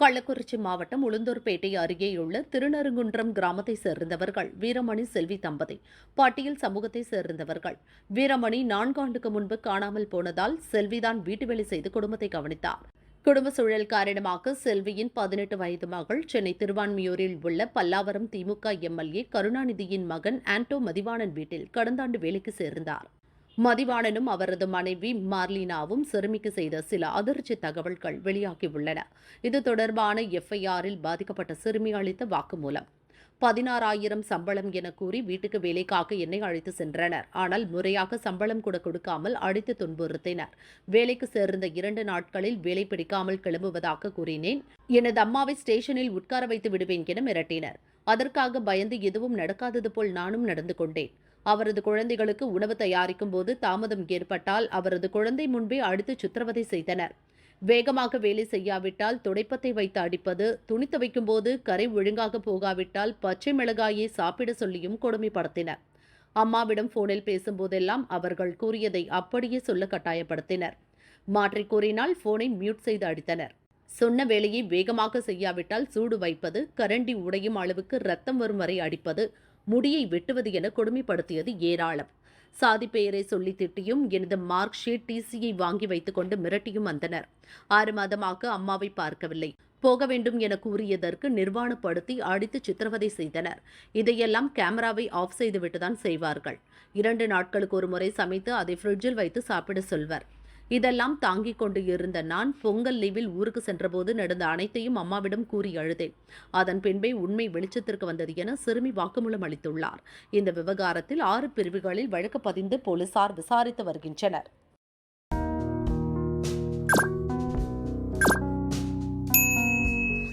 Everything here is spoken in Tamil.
கள்ளக்குறிச்சி மாவட்டம் உளுந்தூர்பேட்டை அருகேயுள்ள திருநறுங்குன்றம் கிராமத்தை சேர்ந்தவர்கள் வீரமணி செல்வி தம்பதி. பாட்டியல் சமூகத்தை சேர்ந்தவர்கள். வீரமணி நான்காண்டுக்கு முன்பு காணாமல் போனதால் செல்விதான் வீட்டு வேலை செய்து குடும்பத்தை கவனித்தார். குடும்ப சூழல் காரணமாக செல்வியின் பதினெட்டு வயது மகள் சென்னை திருவான்மியூரில் உள்ள பல்லாவரம் திமுக எம்எல்ஏ கருணாநிதியின் மகன் ஆண்டோ மதிவாணன் வீட்டில் கடந்த ஆண்டு வேலைக்கு சேர்ந்தார். மதிவாணனும் அவரது மனைவி மார்லினாவும் சிறுமிக்கு செய்த சில அதிர்ச்சி தகவல்கள் வெளியாகியுள்ளன. இது தொடர்பான எஃப்ஐஆரில் பாதிக்கப்பட்ட சிறுமி அளித்த வாக்குமூலம். பதினாறாயிரம் சம்பளம் என கூறி வீட்டுக்கு வேலைக்காக என்னை அழைத்து சென்றனர். ஆனால் முறையாக சம்பளம் கூட கொடுக்காமல் அடித்து துன்புறுத்தினர். வேலைக்கு சேர்ந்த இரண்டு நாட்களில் வேலை பிடிக்காமல் கிளம்புவதாக கூறினேன். எனது அம்மாவை ஸ்டேஷனில் உட்கார வைத்து விடுவேன் என மிரட்டினர். அதற்காக பயந்து எதுவும் நடக்காதது போல் நானும் நடந்து கொண்டேன். அவரது குழந்தைகளுக்கு உணவு தயாரிக்கும் போது தாமதம் ஏற்பட்டால் அவரது குழந்தை முன்பே அடித்து சித்திரவதை செய்தனர். வேகமாக வேலை செய்யாவிட்டால் துடைப்பத்தை வைத்து அடிப்பது துணி துவைக்கும் போது கரை ஒழுங்காக போகாவிட்டால் பச்சை மிளகாயை சாப்பிட சொல்லியும் கொடுமைப்படுத்தினர். அம்மாவிடம் போனில் பேசும்போதெல்லாம் அவர்கள் கூறியதை அப்படியே சொல்ல கட்டாயப்படுத்தினர். மாற்றி கூறினால் போனை மியூட் செய்து அடித்தனர். சொன்ன வேலையை வேகமாக செய்யாவிட்டால் சூடு வைப்பது கரண்டி உடையும் அளவுக்கு ரத்தம் வரும் வரை அடிப்பது முடியை வெட்டுவது என கொடுமைப்படுத்தியது ஏராளம். சாதி பெயரை சொல்லி திட்டியும் எனது மார்க் ஷீட் டிசியை வாங்கி வைத்துக்கொண்டு மிரட்டியும் வந்தனர். ஆறு மாதமாக அம்மாவை பார்க்கவில்லை. போக வேண்டும் என கூறியதற்கு நிர்வாணப்படுத்தி அடித்து சித்திரவதை செய்தனர். இதையெல்லாம் கேமராவை ஆஃப் செய்துவிட்டுதான் செய்வார்கள். இரண்டு நாட்களுக்கு ஒரு முறை சமைத்து அதை ஃப்ரிட்ஜில் வைத்து சாப்பிட சொல்வர். இதெல்லாம் தாங்கிக் கொண்டு இருந்த நான் பொங்கல் லீவில் ஊருக்கு சென்றபோது நடந்த அனைத்தையும் அம்மாவிடம் கூறி அழுதேன். அதன் பின்பே உண்மை வெளிச்சத்திற்கு வந்தது என சிறுமி வாக்குமூலம் அளித்துள்ளார். இந்த விவகாரத்தில் ஆறு பிரிவுகளில் வழக்கு பதிந்து போலீசார் விசாரித்து வருகின்றனர்.